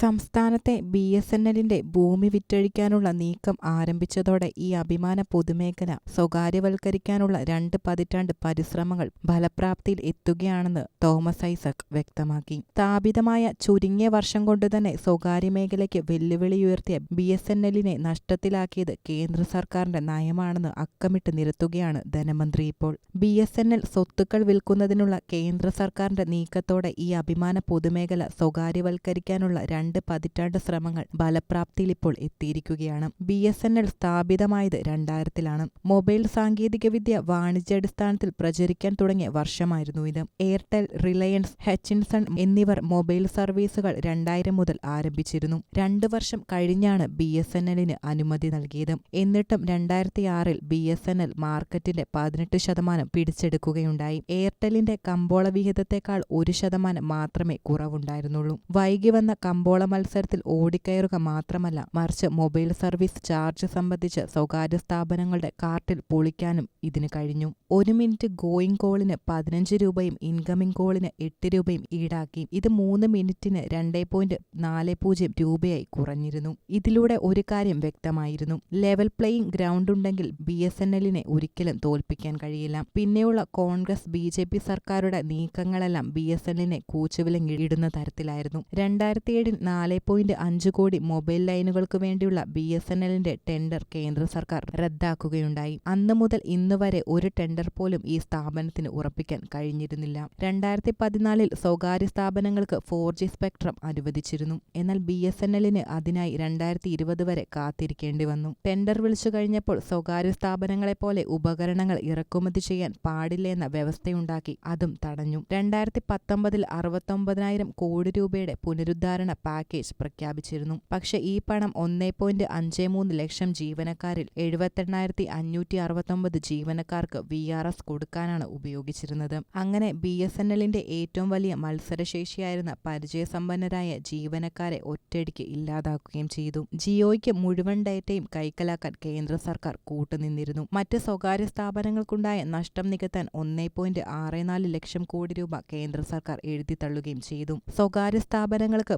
സംസ്ഥാനത്തെ B S N എല്ലിന്റെ ഭൂമി വിറ്റഴിക്കാനുള്ള നീക്കം ആരംഭിച്ചതോടെ ഈ അഭിമാന പൊതുമേഖല സ്വകാര്യവൽക്കരിക്കാനുള്ള രണ്ട് പതിറ്റാണ്ട് പരിശ്രമങ്ങൾ ഫലപ്രാപ്തിയിൽ എത്തുകയാണെന്ന് തോമസ് ഐസക് വ്യക്തമാക്കി. സ്ഥാപിതമായ ചുരുങ്ങിയ വർഷം കൊണ്ടുതന്നെ സ്വകാര്യ മേഖലയ്ക്ക് വെല്ലുവിളിയുയർത്തിയ ബി എസ് എൻ എല്ലിനെ നഷ്ടത്തിലാക്കിയത് കേന്ദ്ര സർക്കാരിന്റെ നയമാണെന്ന് അക്കമിട്ട് നിരത്തുകയാണ് ധനമന്ത്രി ഇപ്പോൾ. ബി എസ് എൻ എൽ സ്വത്തുക്കൾ വിൽക്കുന്നതിനുള്ള കേന്ദ്ര സർക്കാരിന്റെ നീക്കത്തോടെ ഈ അഭിമാന പൊതുമേഖല സ്വകാര്യവൽക്കരിക്കാനുള്ള രണ്ട് പതിറ്റാണ്ട് ശ്രമങ്ങൾ ഫലപ്രാപ്തിയിൽ ഇപ്പോൾ എത്തിയിരിക്കുകയാണ്. ബി എസ് എൻ എൽ സ്ഥാപിതമായത് രണ്ടായിരത്തിലാണ്. മൊബൈൽ സാങ്കേതികവിദ്യ വാണിജ്യാടിസ്ഥാനത്തിൽ പ്രചരിക്കാൻ തുടങ്ങിയ വർഷമായിരുന്നു ഇത്. എയർടെൽ റിലയൻസ് ഹെച്ചിൻസൺ എന്നിവർ മൊബൈൽ സർവീസുകൾ രണ്ടായിരം മുതൽ ആരംഭിച്ചിരുന്നു. രണ്ടു വർഷം കഴിഞ്ഞാണ് ബി എസ് എൻ എല്ലിന് അനുമതി നൽകിയത്. എന്നിട്ടും രണ്ടായിരത്തിയാറിൽ ബി എസ് എൻ എൽ മാർക്കറ്റിന്റെ പതിനെട്ട് ശതമാനം പിടിച്ചെടുക്കുകയുണ്ടായി. എയർടെല്ലിന്റെ കമ്പോള വിഹിതത്തെക്കാൾ ഒരു ശതമാനം മാത്രമേ കുറവുണ്ടായിരുന്നുള്ളൂ. വൈകി വന്ന കമ്പോള മത്സരത്തിൽ ഓടിക്കയറുക മാത്രമല്ല മറിച്ച് മൊബൈൽ സർവീസ് ചാർജ് സംബന്ധിച്ച് സ്വകാര്യ സ്ഥാപനങ്ങളുടെ കാർട്ടിൽ പൊളിക്കാനും ഇതിന് കഴിഞ്ഞു. ഒരു മിനിറ്റ് ഗോയിങ് കോളിന് പതിനഞ്ച് രൂപയും ഇൻകമിംഗ് കോളിന് എട്ട് രൂപയും ഈടാക്കി. ഇത് മൂന്ന് മിനിറ്റിന് രണ്ട് പോയിന്റ് നാല് പൂജ്യം രൂപയായി കുറഞ്ഞിരുന്നു. ഇതിലൂടെ ഒരു കാര്യം വ്യക്തമായിരുന്നു. ലെവൽ പ്ലേയിങ് ഗ്രൗണ്ട് ഉണ്ടെങ്കിൽ ബി എസ് എൻ എല്ലിനെ ഒരിക്കലും തോൽപ്പിക്കാൻ കഴിയില്ല. പിന്നെയുള്ള കോൺഗ്രസ് ബി ജെ പി സർക്കാരുടെ നീക്കങ്ങളെല്ലാം ബി എസ് എല്ലിനെ കൂച്ചുവിലങ്ങിടുന്ന തരത്തിലായിരുന്നു. രണ്ടായിരത്തി ഏഴിൽ നാല് പോയിന്റ് അഞ്ച് കോടി മൊബൈൽ ലൈനുകൾക്ക് വേണ്ടിയുള്ള ബി എസ് എൻ എല്ലിന്റെ ടെൻഡർ കേന്ദ്ര സർക്കാർ റദ്ദാക്കുകയുണ്ടായി. അന്ന് മുതൽ ഇന്ന് വരെ ഒരു ടെൻഡർ പോലും ഈ സ്ഥാപനത്തിന് ഉറപ്പിക്കാൻ കഴിഞ്ഞിരുന്നില്ല. രണ്ടായിരത്തി പതിനാലിൽ സ്വകാര്യ സ്ഥാപനങ്ങൾക്ക് ഫോർ ജി സ്പെക്ട്രം അനുവദിച്ചിരുന്നു. എന്നാൽ ബി എസ് എൻ എല്ലിന് അതിനായി രണ്ടായിരത്തി ഇരുപത് വരെ കാത്തിരിക്കേണ്ടി വന്നു. ടെൻഡർ വിളിച്ചു കഴിഞ്ഞപ്പോൾ സ്വകാര്യ സ്ഥാപനങ്ങളെപ്പോലെ ഉപകരണങ്ങൾ ഇറക്കുമതി ചെയ്യാൻ പാടില്ല എന്ന വ്യവസ്ഥയുണ്ടാക്കി. അതും തടഞ്ഞു. രണ്ടായിരത്തി പത്തൊമ്പതിൽ അറുപത്തൊമ്പതിനായിരം കോടി രൂപയുടെ പുനരുദ്ധാരണ പാക്കേജ് പ്രഖ്യാപിച്ചിരുന്നു. പക്ഷേ ഈ പണം ഒന്നേ പോയിന്റ് അഞ്ച് മൂന്ന് ലക്ഷം ജീവനക്കാരിൽ എഴുപത്തെണ്ണായിരത്തി അഞ്ഞൂറ്റി അറുപത്തൊമ്പത് ജീവനക്കാർക്ക് വി ആർ എസ് കൊടുക്കാനാണ് ഉപയോഗിച്ചിരുന്നത്. അങ്ങനെ ബി എസ് എൻ എല്ലിന്റെ ഏറ്റവും വലിയ മത്സരശേഷിയായിരുന്ന പരിചയസമ്പന്നരായ ജീവനക്കാരെ ഒറ്റയടിക്ക് ഇല്ലാതാക്കുകയും ചെയ്തു. ജിയോയ്ക്ക് മുഴുവൻ ഡേറ്റയും കൈക്കലാക്കാൻ കേന്ദ്ര സർക്കാർ കൂട്ടുനിന്നിരുന്നു. മറ്റ് സ്വകാര്യ സ്ഥാപനങ്ങൾക്കുണ്ടായ നഷ്ടം നികത്താൻ ഒന്നേ പോയിന്റ് ആറ് നാല് ലക്ഷം കോടി രൂപ കേന്ദ്ര സർക്കാർ എഴുതിത്തള്ളുകയും ചെയ്തു. സ്വകാര്യ സ്ഥാപനങ്ങൾക്ക്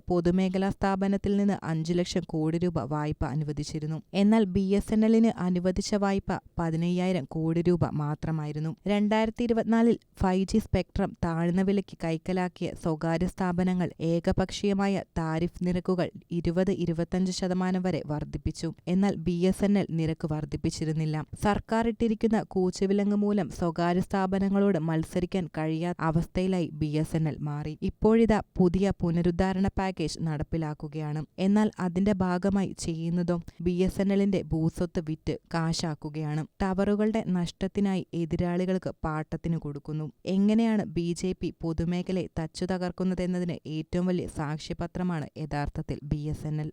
പൊതുമേഖലാ സ്ഥാപനത്തിൽ നിന്ന് അഞ്ചു ലക്ഷം കോടി രൂപ വായ്പ അനുവദിച്ചിരുന്നു. എന്നാൽ ബി എസ് എൻ എല്ലിന് അനുവദിച്ച വായ്പ പതിനയ്യായിരം കോടി രൂപ മാത്രമായിരുന്നു. രണ്ടായിരത്തി ഇരുപത്തിനാലിൽ ഫൈവ് ജി സ്പെക്ട്രം താഴ്ന്ന വിലയ്ക്ക് കൈക്കലാക്കിയ സ്വകാര്യ സ്ഥാപനങ്ങൾ ഏകപക്ഷീയമായ താരിഫ് നിരക്കുകൾ ഇരുപത് ഇരുപത്തഞ്ച് ശതമാനം വരെ വർദ്ധിപ്പിച്ചു. എന്നാൽ ബി എസ് എൻ എൽ നിരക്ക് വർദ്ധിപ്പിച്ചിരുന്നില്ല. സർക്കാർ ഇട്ടിരിക്കുന്ന കൂച്ചുവിലങ്ങ് മൂലം സ്വകാര്യ സ്ഥാപനങ്ങളോട് മത്സരിക്കാൻ കഴിയാത്ത അവസ്ഥയിലായി ബി എസ് എൻ എൽ മാറി. ഇപ്പോഴിതാ പുതിയ പുനരുദ്ധാരണ പാക്കേജ് നടപ്പിലാക്കുകയാണ്. എന്നാൽ അതിന്റെ ഭാഗമായി ചെയ്യുന്നതും ബി എസ് എൻ എല്ലിന്റെ ഭൂസ്വത്ത് വിറ്റ് കാശാക്കുകയാണ്. ടവറുകളുടെ നഷ്ടത്തിനായി എതിരാളികൾക്ക് പാട്ടത്തിന് കൊടുക്കുന്നു. എങ്ങനെയാണ് ബി ജെ പി പൊതുമേഖലയെ തച്ചു തകർക്കുന്നതെന്നതിന് ഏറ്റവും വലിയ സാക്ഷ്യപത്രമാണ് യഥാർത്ഥത്തിൽ ബി എസ് എൻ എൽ.